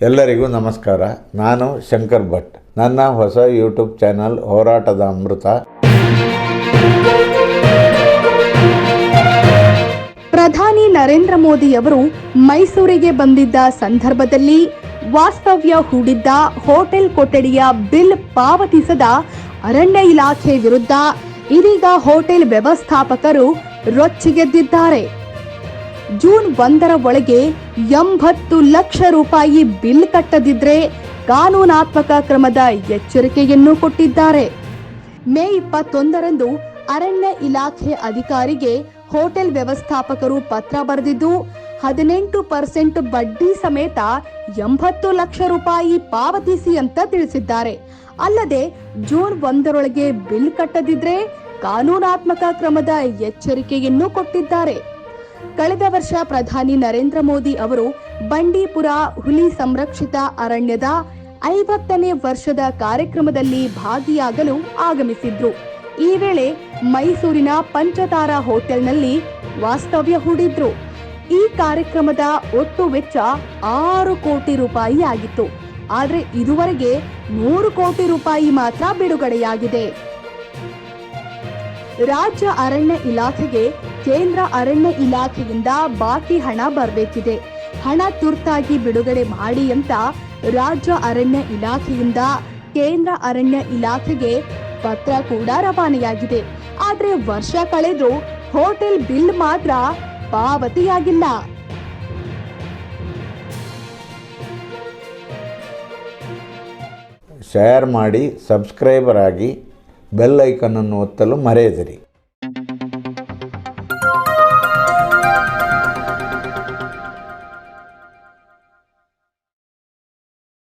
ಎಲ್ಲರಿಗೂ ನಮಸ್ಕಾರ. ನಾನು ಶಂಕರ್ ಭಟ್. ನನ್ನ ಹೊಸ ಯೂಟ್ಯೂಬ್ ಚಾನಲ್ ಹೋರಾಟದ ಅಮೃತ. ಪ್ರಧಾನಿ ನರೇಂದ್ರ ಮೋದಿಯವರು ಮೈಸೂರಿಗೆ ಬಂದಿದ್ದ ಸಂದರ್ಭದಲ್ಲಿ ವಾಸ್ತವ್ಯ ಹೂಡಿದ್ದ ಹೋಟೆಲ್ ಕೊಠಡಿಯ ಬಿಲ್ ಪಾವತಿಸದ ಅರಣ್ಯ ಇಲಾಖೆ ವಿರುದ್ಧ ಇದೀಗ ಹೋಟೆಲ್ ವ್ಯವಸ್ಥಾಪಕರು ರೊಚ್ಚಿಗೆದ್ದಿದ್ದಾರೆ. ಜೂನ್ ಒಂದರ ಒಳಗೆ ಎಂಬತ್ತು ಲಕ್ಷ ರೂಪಾಯಿ ಬಿಲ್ ಕಟ್ಟದಿದ್ರೆ ಕಾನೂನಾತ್ಮಕ ಕ್ರಮದ ಎಚ್ಚರಿಕೆಯನ್ನು ಕೊಟ್ಟಿದ್ದಾರೆ. ಮೇ ಇಪ್ಪತ್ತೊಂದರಂದು ಅರಣ್ಯ ಇಲಾಖೆ ಅಧಿಕಾರಿಗೆ ಹೋಟೆಲ್ ವ್ಯವಸ್ಥಾಪಕರು ಪತ್ರ ಬರೆದಿದ್ದು, ಹದಿನೆಂಟು ಪರ್ಸೆಂಟ್ ಬಡ್ಡಿ ಸಮೇತ ಎಂಬತ್ತು ಲಕ್ಷ ರೂಪಾಯಿ ಪಾವತಿಸಿ ಅಂತ ತಿಳಿಸಿದ್ದಾರೆ. ಅಲ್ಲದೆ, ಜೂನ್ ಒಂದರೊಳಗೆ ಬಿಲ್ ಕಟ್ಟದಿದ್ರೆ ಕಾನೂನಾತ್ಮಕ ಕ್ರಮದ ಎಚ್ಚರಿಕೆಯನ್ನು ಕೊಟ್ಟಿದ್ದಾರೆ. ಕಳೆದ ವರ್ಷ ಪ್ರಧಾನಿ ನರೇಂದ್ರ ಮೋದಿ ಅವರು ಬಂಡೀಪುರ ಹುಲಿ ಸಂರಕ್ಷಿತ ಅರಣ್ಯದ ಐವತ್ತನೇ ವರ್ಷದ ಕಾರ್ಯಕ್ರಮದಲ್ಲಿ ಭಾಗಿಯಾಗಲು ಆಗಮಿಸಿದ್ರು. ಈ ವೇಳೆ ಮೈಸೂರಿನ ಪಂಚತಾರ ಹೋಟೆಲ್ನಲ್ಲಿ ವಾಸ್ತವ್ಯ ಹೂಡಿದ್ರು. ಈ ಕಾರ್ಯಕ್ರಮದ ಒಟ್ಟು ವೆಚ್ಚ ಆರು ಕೋಟಿ ರೂಪಾಯಿ ಆಗಿತ್ತು. ಆದರೆ ಇದುವರೆಗೆ ನೂರು ಕೋಟಿ ರೂಪಾಯಿ ಮಾತ್ರ ಬಿಡುಗಡೆಯಾಗಿದೆ. ರಾಜ್ಯ ಅರಣ್ಯ ಇಲಾಖೆಗೆ ಕೇಂದ್ರ ಅರಣ್ಯ ಇಲಾಖೆಯಿಂದ ಬಾಕಿ ಹಣ ಬರಬೇಕಿದೆ. ಹಣ ತುರ್ತಾಗಿ ಬಿಡುಗಡೆ ಮಾಡಿ ಅಂತ ರಾಜ್ಯ ಅರಣ್ಯ ಇಲಾಖೆಯಿಂದ ಕೇಂದ್ರ ಅರಣ್ಯ ಇಲಾಖೆಗೆ ಪತ್ರ ಕೂಡ ರವಾನೆಯಾಗಿದೆ. ಆದ್ರೆ ವರ್ಷ ಕಳೆದು ಹೋಟೆಲ್ ಬಿಲ್ ಮಾತ್ರ ಪಾವತಿಯಾಗಿಲ್ಲ. ಶೇರ್ ಮಾಡಿ ಸಬ್ಸ್ಕ್ರೈಬರ್ ಆಗಿ ಬೆಲ್ ಐಕನನ್ನು ಒತ್ತಲು ಮರೆಯದಿರಿ.